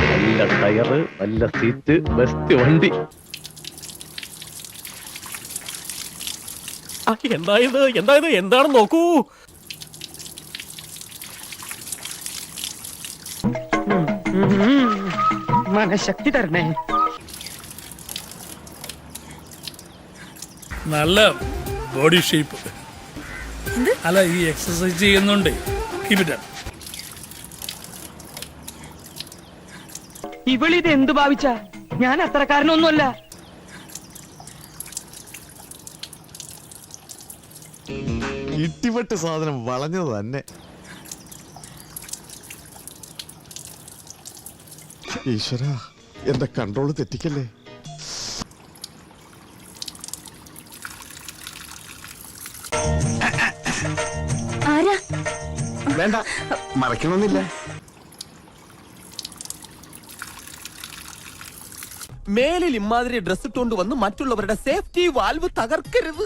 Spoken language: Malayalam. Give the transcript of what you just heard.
നല്ല ടയറ് നല്ല സീറ്റ് ബെസ്റ്റ് വണ്ടി. എന്തായത് എന്തായത് എന്താണ് നോക്കൂ. മനഃശക്തി തരണേ. നല്ല ബോഡി ഷേപ്പ് അല്ല ഈ എക്സസൈസ് ചെയ്യുന്നുണ്ട് ഇവളിത് എന്ത് ഭാവിച്ച? ഞാൻ അത്രക്കാരനൊന്നുമല്ല ഇട്ടിപ്പെട്ട് സാധനം വളഞ്ഞത് തന്നെ. ഈശ്വര എന്റെ കൺട്രോൾ തെറ്റിക്കല്ലേ? വേണ്ട. മറക്കണമെന്നില്ല മേലിൽ ഇമാതിരി ഡ്രസ്സ് ഇട്ടുകൊണ്ട് വന്ന് മറ്റുള്ളവരുടെ സേഫ്റ്റി വാൽവ് തകർക്കരുത്.